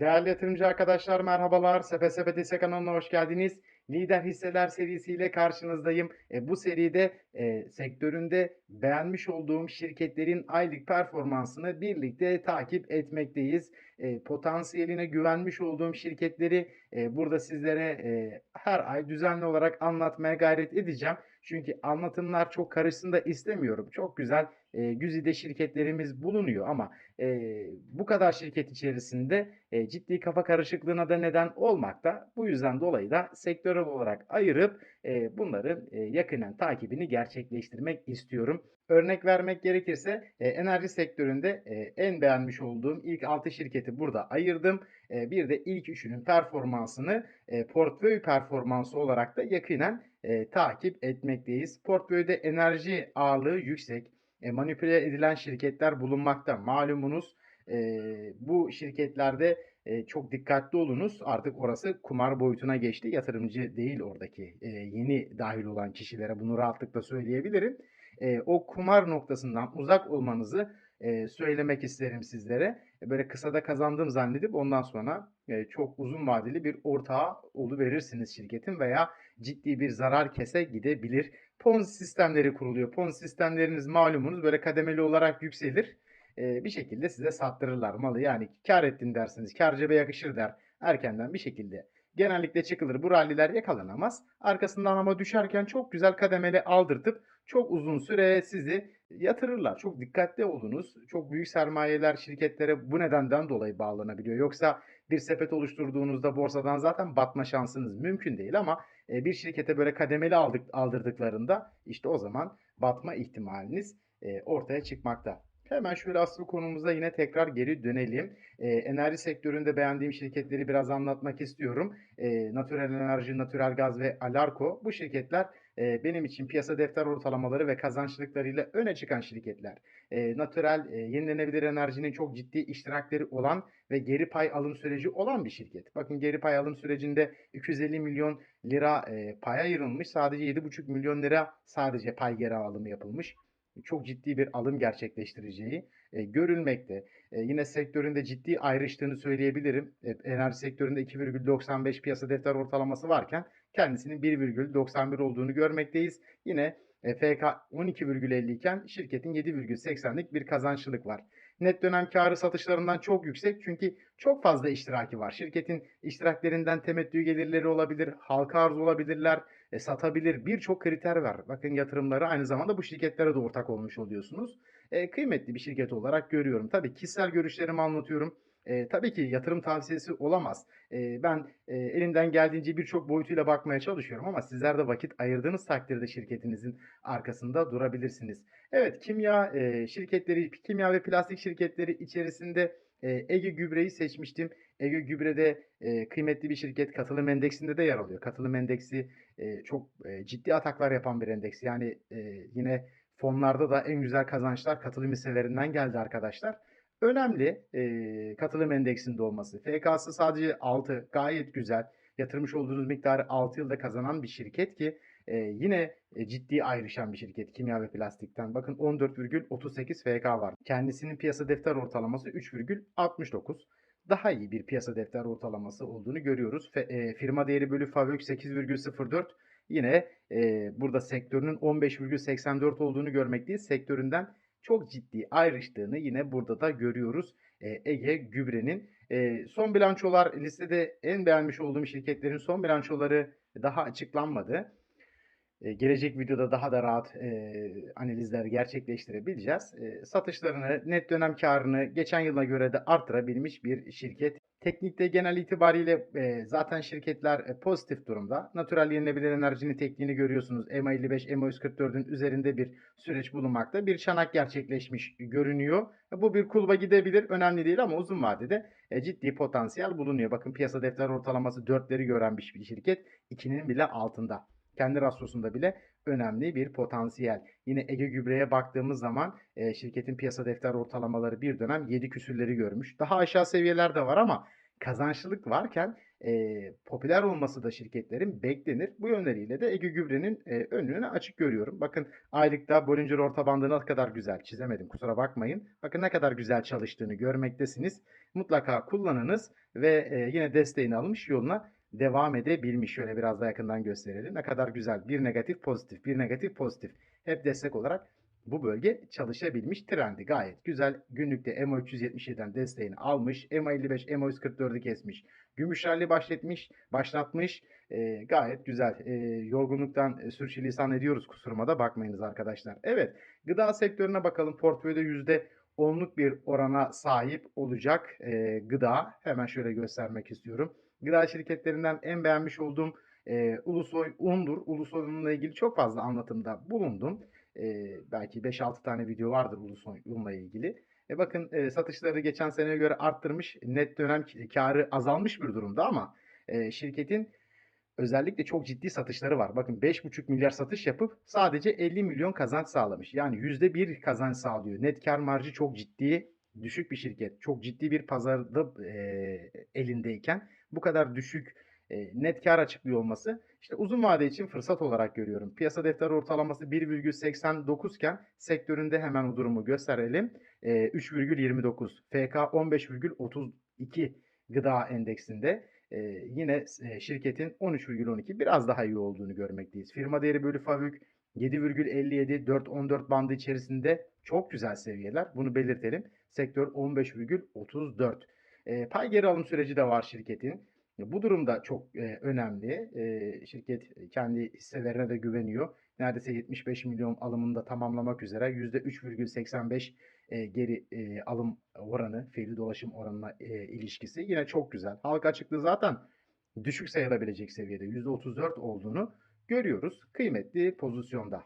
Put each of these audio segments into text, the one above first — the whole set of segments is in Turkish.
Değerli yatırımcı arkadaşlar merhabalar. Hisse kanalına hoş geldiniz. Lider Hisseler serisiyle karşınızdayım. E, bu seride e, sektöründe beğenmiş olduğum şirketlerin aylık performansını birlikte takip etmekteyiz. E, potansiyeline güvenmiş olduğum şirketleri e, burada sizlere e, her ay düzenli olarak anlatmaya gayret edeceğim. Çünkü anlatımlar çok karışsın da istemiyorum. Çok güzel e, güzide şirketlerimiz bulunuyor ama e, bu kadar şirket içerisinde e, ciddi kafa karışıklığına da neden olmakta. Bu yüzden dolayı da sektörel olarak ayırıp e, bunların e, yakinen takibini gerçekleştirmek istiyorum. Örnek vermek gerekirse e, enerji sektöründe e, en beğenmiş olduğum ilk 6 şirketi burada ayırdım. E, bir de ilk üçünün performansını e, portföy performansı olarak da yakinen e, takip etmekteyiz. Portföyde enerji ağırlığı yüksek, e, manipüle edilen şirketler bulunmakta. Malumunuz e, bu şirketlerde e, çok dikkatli olunuz. Artık orası kumar boyutuna geçti. Yatırımcı değil oradaki e, yeni dahil olan kişilere bunu rahatlıkla söyleyebilirim. E, o kumar noktasından uzak olmanızı e, söylemek isterim sizlere. E, böyle kısada kazandım zannedip ondan sonra e, çok uzun vadeli bir ortağı verirsiniz şirketin veya ciddi bir zarar kese gidebilir. Ponzi sistemleri kuruluyor. Ponzi sistemleriniz malumunuz böyle kademeli olarak yükselir. E, bir şekilde size sattırırlar malı. Yani kar ettin dersiniz. Kar cebe yakışır der. Erkenden bir şekilde. Genellikle çıkılır. Bu ralliler yakalanamaz. Arkasından ama düşerken çok güzel kademeli aldırtıp çok uzun süre sizi yatırırlar. Çok dikkatli olunuz. Çok büyük sermayeler şirketlere bu nedenden dolayı bağlanabiliyor. Yoksa bir sepet oluşturduğunuzda borsadan zaten batma şansınız mümkün değil ama e, bir şirkete böyle kademeli aldık, aldırdıklarında işte o zaman batma ihtimaliniz e, ortaya çıkmakta. Hemen şöyle asıl konumuza yine tekrar geri dönelim. E, enerji sektöründe beğendiğim şirketleri biraz anlatmak istiyorum. E, Natural Enerji, Natural Gaz ve Alarko bu şirketler e, benim için piyasa defter ortalamaları ve kazançlıklarıyla öne çıkan şirketler. E, natural, e, yenilenebilir enerjinin çok ciddi iştirakleri olan ve geri pay alım süreci olan bir şirket. Bakın geri pay alım sürecinde 250 milyon lira e, paya ayrılmış. Sadece 7,5 milyon lira sadece pay geri alımı yapılmış çok ciddi bir alım gerçekleştireceği e, görülmekte. Yine sektöründe ciddi ayrıştığını söyleyebilirim. Enerji sektöründe 2,95 piyasa defter ortalaması varken kendisinin 1,91 olduğunu görmekteyiz. Yine e, FK 12,50 iken şirketin 7,80'lik bir kazançlılık var. Net dönem karı satışlarından çok yüksek çünkü çok fazla iştiraki var. Şirketin iştiraklerinden temettü gelirleri olabilir, halka arz olabilirler, e, satabilir birçok kriter var. Bakın yatırımları aynı zamanda bu şirketlere de ortak olmuş oluyorsunuz. E, kıymetli bir şirket olarak görüyorum. Tabii kişisel görüşlerimi anlatıyorum. E, tabii ki yatırım tavsiyesi olamaz. E, ben e, elimden geldiğince birçok boyutuyla bakmaya çalışıyorum ama sizler de vakit ayırdığınız takdirde şirketinizin arkasında durabilirsiniz. Evet kimya e, şirketleri, kimya ve plastik şirketleri içerisinde e, Ege Gübre'yi seçmiştim. Ege Gübre'de e, kıymetli bir şirket katılım endeksinde de yer alıyor. Katılım endeksi e, çok e, ciddi ataklar yapan bir endeks. Yani e, yine fonlarda da en güzel kazançlar katılım hisselerinden geldi arkadaşlar. Önemli e, katılım endeksinde olması. FK'sı sadece 6 gayet güzel. Yatırmış olduğunuz miktarı 6 yılda kazanan bir şirket ki e, yine e, ciddi ayrışan bir şirket kimya ve plastikten. Bakın 14,38 FK var. Kendisinin piyasa defter ortalaması 3,69 daha iyi bir piyasa defter ortalaması olduğunu görüyoruz. Fe, e, firma değeri bölü FAVÖK 8,04 yine e, burada sektörünün 15,84 olduğunu görmekteyiz. Sektöründen çok ciddi ayrıştığını yine burada da görüyoruz. E, Ege Gübre'nin e, son bilançolar listede en beğenmiş olduğum şirketlerin son bilançoları daha açıklanmadı. E, gelecek videoda daha da rahat e, analizler gerçekleştirebileceğiz. E, satışlarını, net dönem karını geçen yıla göre de arttırabilmiş bir şirket. Teknikte genel itibariyle e, zaten şirketler e, pozitif durumda. Natural yenilenebilir enerjinin tekniğini görüyorsunuz. EMA 55, EMA 144'ün üzerinde bir süreç bulunmakta. Bir çanak gerçekleşmiş görünüyor. E, bu bir kulba gidebilir. Önemli değil ama uzun vadede e, ciddi potansiyel bulunuyor. Bakın piyasa defter ortalaması 4'leri gören bir şirket. 2'nin bile altında kendi rasyosunda bile önemli bir potansiyel. Yine Ege Gübre'ye baktığımız zaman e, şirketin piyasa defter ortalamaları bir dönem 7 küsürleri görmüş. Daha aşağı seviyeler de var ama kazançlılık varken eee, popüler olması da şirketlerin beklenir. Bu yönleriyle de Ege Gübre'nin, eee, önünü açık görüyorum. Bakın aylıkta Bollinger orta bandı ne kadar güzel çizemedim kusura bakmayın. Bakın ne kadar güzel çalıştığını görmektesiniz. Mutlaka kullanınız ve, eee, yine desteğini almış yoluna devam edebilmiş. Şöyle biraz daha yakından gösterelim. Ne kadar güzel. Bir negatif pozitif, bir negatif pozitif. Hep destek olarak bu bölge çalışabilmiş. Trendi gayet güzel. Günlükte EMA 377'den desteğini almış. EMA 55, EMA 144'ü kesmiş. Gümüş rally başlatmış, başlatmış. Eee, gayet güzel. Eee, yorgunluktan e, sürçülisan ediyoruz kusuruma da bakmayınız arkadaşlar. Evet, gıda sektörüne bakalım. Portföyde %10'luk bir orana sahip olacak eee, gıda. Hemen şöyle göstermek istiyorum. Gıda şirketlerinden en beğenmiş olduğum eee, Ulusoy Un'dur. Ulusoy Un'la ilgili çok fazla anlatımda bulundum. Eee, belki 5-6 tane video vardır Ulusoy Un'la ilgili. E bakın eee, satışları geçen seneye göre arttırmış. Net dönem kârı azalmış bir durumda ama eee, şirketin özellikle çok ciddi satışları var. Bakın 5,5 milyar satış yapıp sadece 50 milyon kazanç sağlamış. Yani %1 kazanç sağlıyor. Net kar marjı çok ciddi düşük bir şirket. Çok ciddi bir pazarda eee, elindeyken bu kadar düşük eee, net kar açıklıyor olması işte uzun vade için fırsat olarak görüyorum. Piyasa defteri ortalaması 1,89 iken sektöründe hemen o durumu gösterelim. Eee, 3,29. FK 15,32 gıda endeksinde. Eee, yine eee, şirketin 13,12 biraz daha iyi olduğunu görmekteyiz. Firma değeri bölü FAVÖK 7,57, 4,14 bandı içerisinde çok güzel seviyeler. Bunu belirtelim. Sektör 15,34. Eee, pay geri alım süreci de var şirketin. Bu durum da çok eee, önemli. Eee, şirket kendi hisselerine de güveniyor. Neredeyse 75 milyon alımını da tamamlamak üzere %3,85 eee, geri eee, alım oranı, fiili dolaşım oranına eee, ilişkisi yine çok güzel. Halka açıklığı zaten düşük sayılabilecek seviyede %34 olduğunu görüyoruz. Kıymetli pozisyonda.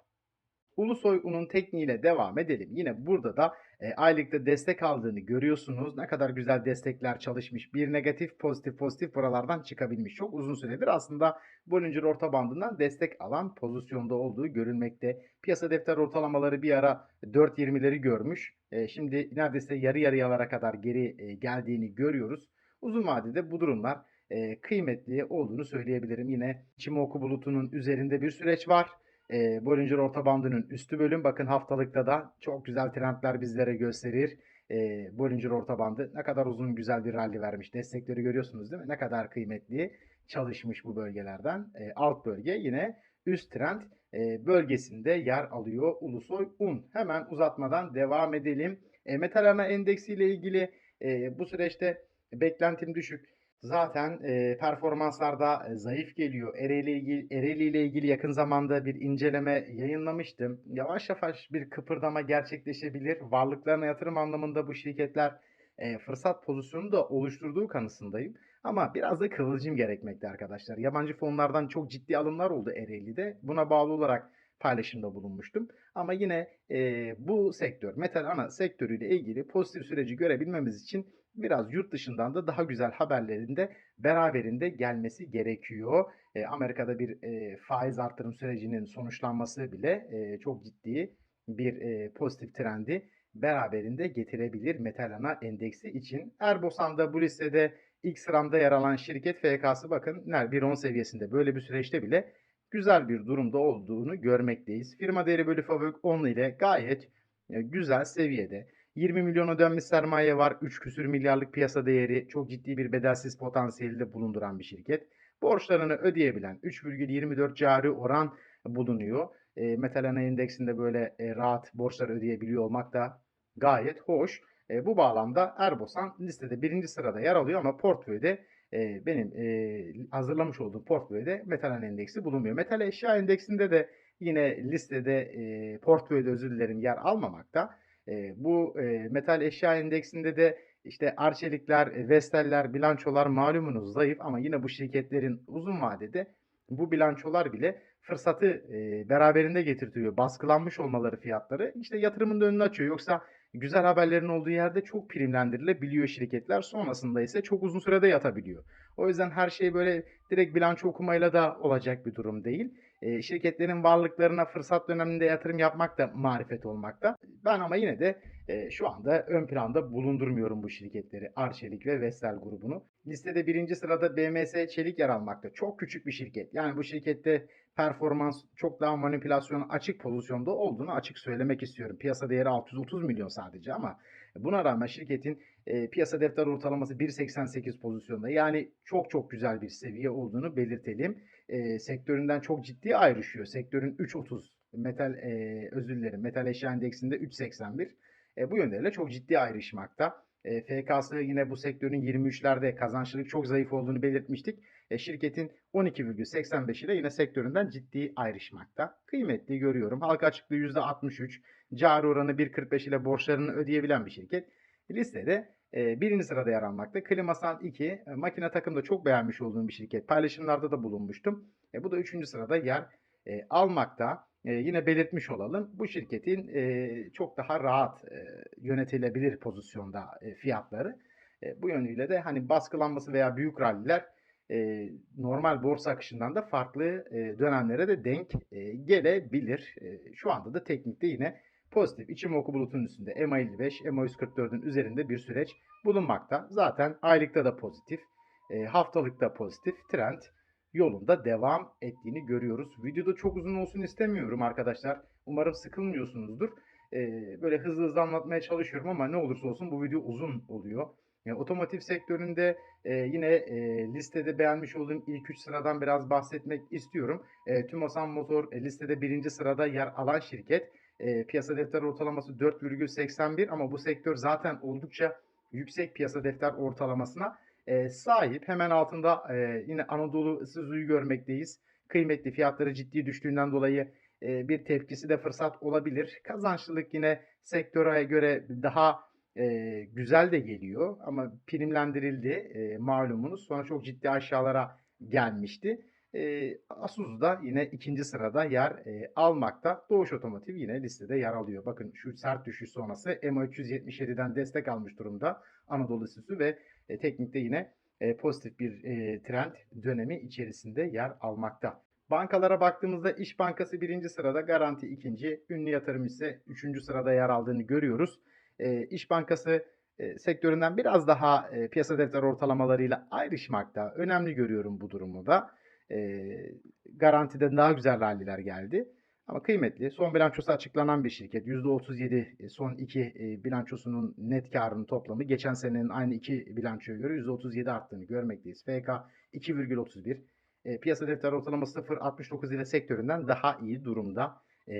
Ulusoy Un'un tekniğiyle devam edelim. Yine burada da e, aylıkta destek aldığını görüyorsunuz. Ne kadar güzel destekler çalışmış. Bir negatif pozitif pozitif buralardan çıkabilmiş. Çok uzun süredir aslında Bollinger orta bandından destek alan pozisyonda olduğu görülmekte. Piyasa defter ortalamaları bir ara 4.20'leri görmüş. E, şimdi neredeyse yarı yarıyalara kadar geri e, geldiğini görüyoruz. Uzun vadede bu durumlar e, kıymetli olduğunu söyleyebilirim. Yine Çimoku bulutunun üzerinde bir süreç var. E, Bollinger orta bandının üstü bölüm bakın haftalıkta da çok güzel trendler bizlere gösterir. E, Bollinger orta bandı ne kadar uzun güzel bir rally vermiş. Destekleri görüyorsunuz değil mi? Ne kadar kıymetli çalışmış bu bölgelerden. E, alt bölge yine üst trend e, bölgesinde yer alıyor Ulusoy Un. Hemen uzatmadan devam edelim. E, metal ana endeksi ile ilgili e, bu süreçte beklentim düşük. Zaten e, performanslarda zayıf geliyor. Ereğli ile ilgili, Ereğli ile ilgili yakın zamanda bir inceleme yayınlamıştım. Yavaş yavaş bir kıpırdama gerçekleşebilir. Varlıklarına yatırım anlamında bu şirketler e, fırsat pozisyonu da oluşturduğu kanısındayım. Ama biraz da kıvılcım gerekmekte arkadaşlar. Yabancı fonlardan çok ciddi alımlar oldu Ereğli'de. Buna bağlı olarak paylaşımda bulunmuştum. Ama yine e, bu sektör, metal ana sektörüyle ilgili pozitif süreci görebilmemiz için biraz yurt dışından da daha güzel haberlerin de beraberinde gelmesi gerekiyor. E, Amerika'da bir e, faiz artırım sürecinin sonuçlanması bile e, çok ciddi bir e, pozitif trendi beraberinde getirebilir metal ana endeksi için. Erbosan'da bu listede ilk sıramda yer alan şirket FK'sı bakın 1.10 seviyesinde böyle bir süreçte bile güzel bir durumda olduğunu görmekteyiz. Firma değeri bölü FAVÖK 10 ile gayet e, güzel seviyede. 20 milyona dönmüş sermaye var. 3 küsür milyarlık piyasa değeri. Çok ciddi bir bedelsiz potansiyeli de bulunduran bir şirket. Borçlarını ödeyebilen 3,24 cari oran bulunuyor. E, Metal Ana Endeksinde böyle e, rahat borçlar ödeyebiliyor olmak da gayet hoş. E, bu bağlamda Erbosan listede birinci sırada yer alıyor ama portföyde e, benim e, hazırlamış olduğum portföyde Metal Endeksi bulunmuyor. Metal Eşya Endeksinde de yine listede e, portföyde özür dilerim yer almamakta. E, bu e, metal eşya endeksinde de işte Arçelikler, e, Vestel'ler, bilançolar malumunuz zayıf ama yine bu şirketlerin uzun vadede bu bilançolar bile fırsatı e, beraberinde getirtiyor. Baskılanmış olmaları fiyatları işte yatırımın da önünü açıyor. Yoksa güzel haberlerin olduğu yerde çok primlendirilebiliyor şirketler. Sonrasında ise çok uzun sürede yatabiliyor. O yüzden her şey böyle direkt bilanço okumayla da olacak bir durum değil. Eee, şirketlerin varlıklarına fırsat döneminde yatırım yapmak da marifet olmakta. Ben ama yine de, eee, şu anda ön planda bulundurmuyorum bu şirketleri, Arçelik ve Vestel grubunu. Listede 1. sırada BMS Çelik yer almakta. Çok küçük bir şirket. Yani bu şirkette performans çok daha manipülasyona açık pozisyonda olduğunu açık söylemek istiyorum. Piyasa değeri 630 milyon sadece ama buna rağmen şirketin, eee, piyasa defter ortalaması 1.88 pozisyonda. Yani çok çok güzel bir seviye olduğunu belirtelim. Eee, sektöründen çok ciddi ayrışıyor. Sektörün 3.30 metal, eee, özür dilerim, metal eşya endeksinde 3.81. Eee, bu yönleriyle çok ciddi ayrışmakta. Eee, FK'sı yine bu sektörün 23'lerde kazançlılık çok zayıf olduğunu belirtmiştik. Eee, şirketin 12,85 ile yine sektöründen ciddi ayrışmakta. Kıymetli görüyorum. Halka açıklığı %63. Cari oranı 1.45 ile borçlarını ödeyebilen bir şirket. Listede 1. sırada yer almakta. Klimasan 2, eee, makine takımda çok beğenmiş olduğum bir şirket. Paylaşımlarda da bulunmuştum. E, bu da 3. sırada yer eee, almakta. Eee, yine belirtmiş olalım. Bu şirketin eee, çok daha rahat eee, yönetilebilir pozisyonda eee, fiyatları. Eee, bu yönüyle de hani baskılanması veya büyük ralliler eee, normal borsa akışından da farklı eee, dönemlere de denk eee, gelebilir. Eee, şu anda da teknikte yine pozitif Ichimoku bulutunun üstünde EMA55, EMA144'ün üzerinde bir süreç bulunmakta. Zaten aylıkta da pozitif, eee, haftalıkta pozitif trend yolunda devam ettiğini görüyoruz. Videoda çok uzun olsun istemiyorum arkadaşlar. Umarım sıkılmıyorsunuzdur. Eee, böyle hızlı hızlı anlatmaya çalışıyorum ama ne olursa olsun bu video uzun oluyor. Ya, otomotiv sektöründe eee, yine eee, listede beğenmiş olduğum ilk 3 sıradan biraz bahsetmek istiyorum. Eee, TÜMOSAN Motor e, listede 1. sırada yer alan şirket. Eee, piyasa defter ortalaması 4,81 ama bu sektör zaten oldukça yüksek piyasa defter ortalamasına eee, sahip. Hemen altında eee, yine Anadolu Isuzu'yu görmekteyiz. Kıymetli fiyatları ciddi düştüğünden dolayı eee, bir tepkisi de fırsat olabilir. Kazançlılık yine sektöre göre daha eee, güzel de geliyor ama primlendirildi eee, malumunuz. Sonra çok ciddi aşağılara gelmişti. Eee, Isuzu da yine 2. sırada yer eee, almakta. Doğuş Otomotiv yine listede yer alıyor. Bakın şu sert düşüş sonrası EMA 377'den destek almış durumda Anadolu Isuzu ve e, teknikte yine e, pozitif bir e, trend dönemi içerisinde yer almakta. Bankalara baktığımızda İş Bankası 1. sırada, Garanti 2. Ünlü Yatırım ise 3. sırada yer aldığını görüyoruz. E, İş Bankası e, sektöründen biraz daha e, piyasa defter ortalamalarıyla ayrışmakta. Önemli görüyorum bu durumu da. E, garantiden daha güzel ralliler geldi. Ama kıymetli. Son bilançosu açıklanan bir şirket. %37 e, son iki bilançosunun net karının toplamı geçen senenin aynı iki bilançoya göre %37 arttığını görmekteyiz. FK 2,31. E, piyasa defter ortalaması 0,69 ile sektöründen daha iyi durumda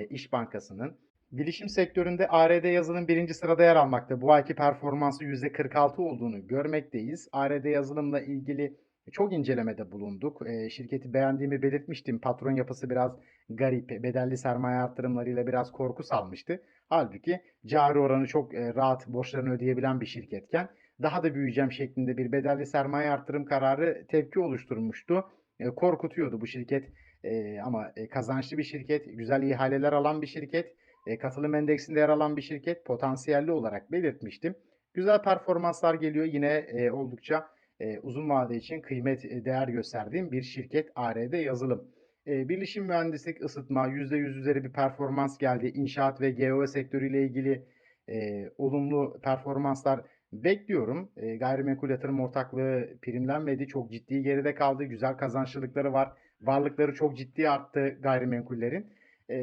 İş Bankası'nın. Bilişim sektöründe ARD yazılım birinci sırada yer almakta. Bu ayki performansı %46 olduğunu görmekteyiz. ARD yazılımla ilgili çok incelemede bulunduk. E, şirketi beğendiğimi belirtmiştim. Patron yapısı biraz garip, bedelli sermaye arttırımlarıyla biraz korku salmıştı. Halbuki cari oranı çok e, rahat borçlarını ödeyebilen bir şirketken daha da büyüyeceğim şeklinde bir bedelli sermaye arttırım kararı tepki oluşturmuştu. E, korkutuyordu bu şirket E, ama e, kazançlı bir şirket, güzel ihaleler alan bir şirket, e, katılım endeksinde yer alan bir şirket potansiyelli olarak belirtmiştim. Güzel performanslar geliyor yine e, oldukça e, uzun vade için kıymet e, değer gösterdiğim bir şirket ARD yazılım. E, bilişim mühendislik ısıtma %100 üzeri bir performans geldi. İnşaat ve GEO sektörüyle ilgili e, olumlu performanslar bekliyorum. E, gayrimenkul yatırım ortaklığı primlenmedi. Çok ciddi geride kaldı. Güzel kazançlılıkları var. Varlıkları çok ciddi arttı gayrimenkullerin. E,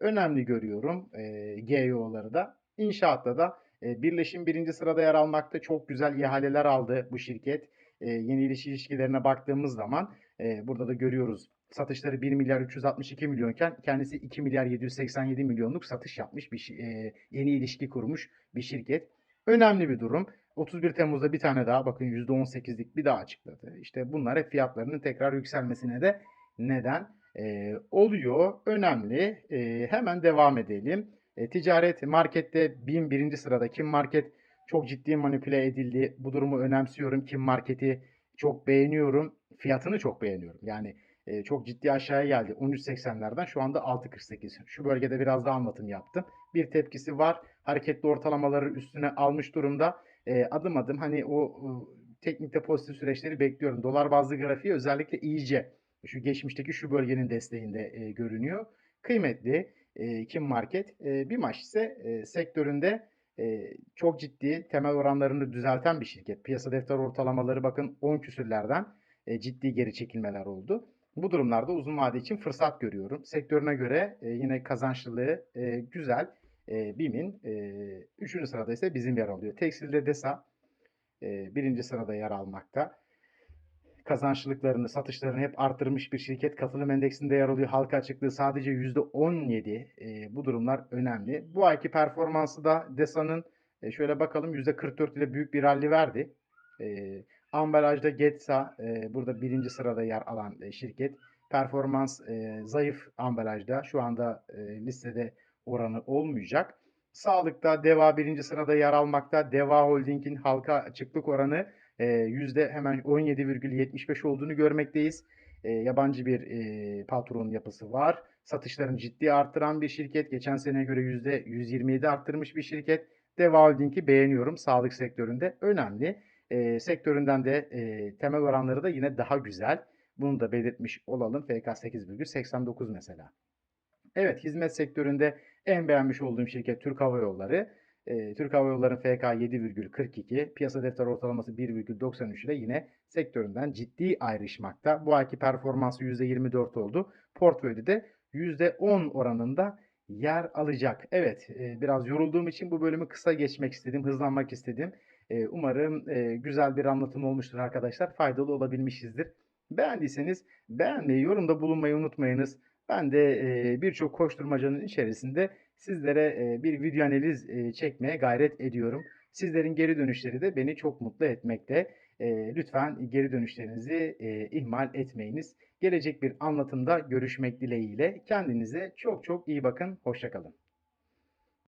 önemli görüyorum e, GEO'ları da. İnşaatta da e, Birleşim birinci sırada yer almakta. Çok güzel ihaleler aldı bu şirket. Yeni ilişki ilişkilerine baktığımız zaman burada da görüyoruz. Satışları 1 milyar 362 milyonken kendisi 2 milyar 787 milyonluk satış yapmış bir yeni ilişki kurmuş bir şirket. Önemli bir durum. 31 Temmuz'da bir tane daha bakın %18'lik bir daha açıkladı. İşte bunlar hep fiyatlarının tekrar yükselmesine de neden e, oluyor. Önemli. E, hemen devam edelim. E, ticaret markette BİM birinci sırada. Kim Market çok ciddi manipüle edildi. Bu durumu önemsiyorum. Kim Market'i çok beğeniyorum. Fiyatını çok beğeniyorum. Yani e, çok ciddi aşağıya geldi. 13.80'lerden şu anda 6.48. Şu bölgede biraz daha anlatım yaptım. Bir tepkisi var. Hareketli ortalamaları üstüne almış durumda. E, adım adım hani o, o teknikte pozitif süreçleri bekliyorum. Dolar bazlı grafiği özellikle iyice şu geçmişteki şu bölgenin desteğinde e, görünüyor. Kıymetli e, Kim Market. E, BİMAŞ ise e, sektöründe e, çok ciddi temel oranlarını düzelten bir şirket. Piyasa defter ortalamaları bakın 10 küsürlerden e, ciddi geri çekilmeler oldu. Bu durumlarda uzun vade için fırsat görüyorum. Sektörüne göre e, yine kazançlılığı e, güzel. E, BİM'in 3. sırada ise bizim yer alıyor. Tekstilde DESA e, birinci sırada yer almakta. Kazançlılıklarını, satışlarını hep arttırmış bir şirket. Katılım endeksinde yer alıyor. Halka açıklığı sadece %17. E, bu durumlar önemli. Bu ayki performansı da DESA'nın e, şöyle bakalım %44 ile büyük bir rally verdi. E, ambalajda Getsa e, burada birinci sırada yer alan e, şirket. Performans e, zayıf ambalajda. Şu anda e, listede oranı olmayacak. Sağlıkta Deva birinci sırada yer almakta. Deva Holding'in halka açıklık oranı e, yüzde hemen 17,75 olduğunu görmekteyiz. E, yabancı bir e, patron yapısı var. Satışlarını ciddi arttıran bir şirket. Geçen seneye göre yüzde 127 arttırmış bir şirket. Deva beğeniyorum. Sağlık sektöründe önemli. E, sektöründen de e, temel oranları da yine daha güzel. Bunu da belirtmiş olalım. FK 8,89 mesela. Evet hizmet sektöründe en beğenmiş olduğum şirket Türk Hava Yolları. E, Türk Hava Yolları'nın FK 7,42, piyasa defter ortalaması 1,93 ile yine sektöründen ciddi ayrışmakta. Bu ayki performansı %24 oldu. Portföyde de %10 oranında yer alacak. Evet e, biraz yorulduğum için bu bölümü kısa geçmek istedim, hızlanmak istedim. E, umarım e, güzel bir anlatım olmuştur arkadaşlar. Faydalı olabilmişizdir. Beğendiyseniz beğenmeyi, yorumda bulunmayı unutmayınız. Ben de e, birçok koşturmacanın içerisinde sizlere bir video analiz çekmeye gayret ediyorum. Sizlerin geri dönüşleri de beni çok mutlu etmekte. Lütfen geri dönüşlerinizi ihmal etmeyiniz. Gelecek bir anlatımda görüşmek dileğiyle. Kendinize çok çok iyi bakın. Hoşçakalın.